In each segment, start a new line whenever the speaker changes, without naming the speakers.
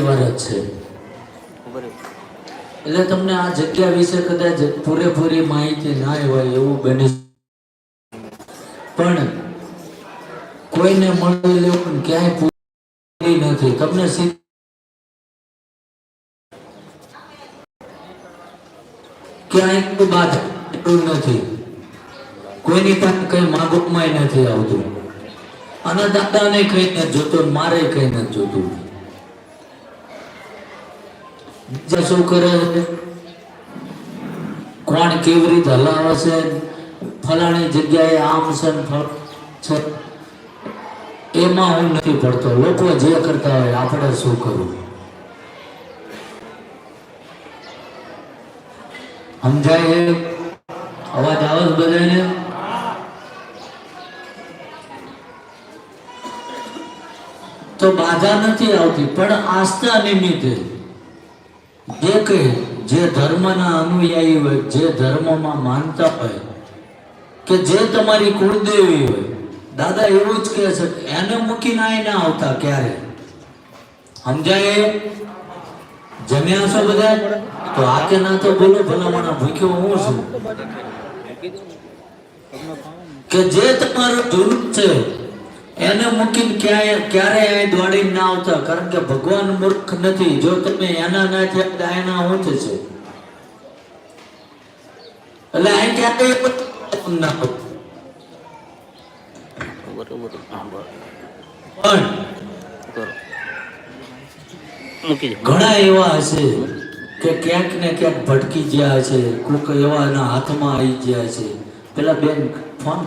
વાર જ છે. એટલે તમને આ જગ્યા વિશે કદાચ પૂરેપૂરી માહિતી ના હોય એવું બની. પણ કોઈને મળી લેવું ક્યાંય પૂરી નથી. તમને ક્યાંય બાધા નથી. કોઈની પાસે કઈ માગુકમાં નથી આવતું. અને દાદાને કઈ નથી જોતું મારે કઈ નથી જોતું. શું કરે? કોણ કેવી રીતે હલાવે છે? ફલાણી જગ્યાએ આમ છે એમાં હું નથી પડતો. લોકો જે કરતા હોય આપણે શું કરવું? સમજાય? અવાજ આવે બધાને? તો બાધા નથી આવતી, પણ આસ્થા નિમિત્તે. જે જે ધર્મના અનુયાયી હોય, જે ધર્મમાં માનતા હોય, કે જે તમારી કુળદેવી હોય, દાદા એવું જ કહે છે એને મૂકીને આય ના આવતા ક્યારે? સમજાય? જમ્યા છો બધા? તો આ કે ના તો બોલો, ભલામણા ભૂખ્યો હું છું? કે જે તમારું જૂનું છે એને મૂકીને ક્યાંય ક્યારે દોડીને ના આવતા, કારણ કે ભગવાન મૂર્ખ નથી. જો તમે એના ના થયા તો એના હું થશે એટલે અહીં ક્યારે ના પણ ઘણા એવા હશે કે ક્યાંક ને ક્યાંક ભટકી ગયા છે કોઈક એવા એના હાથમાં આવી ગયા છે પેલા બેન ફોન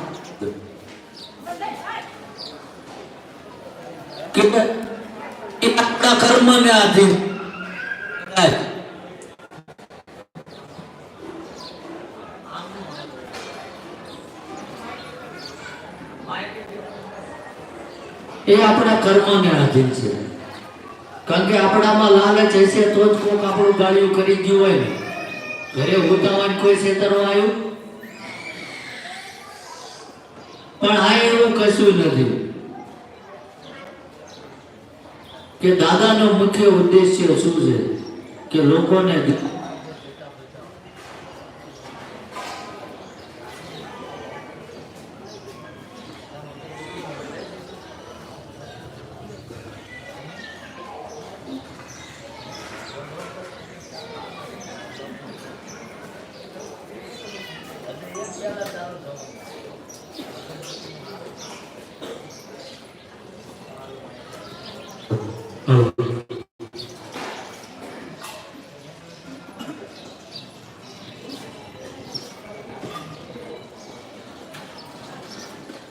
કે એ આપણા છે. કારણ કે આપણામાં લાલચ હશે તો જ કોક આપણું ગાળિયું કરી ગયું હોય ને. ઘરે ઉતાવળ કોઈ છેતરવા આવ્યું? પણ આ એવું કશું નથી. કે દાદાનો મુખ્ય ઉદ્દેશ્ય શું છે? કે લોકોને Yeah, that's Mm-hmm.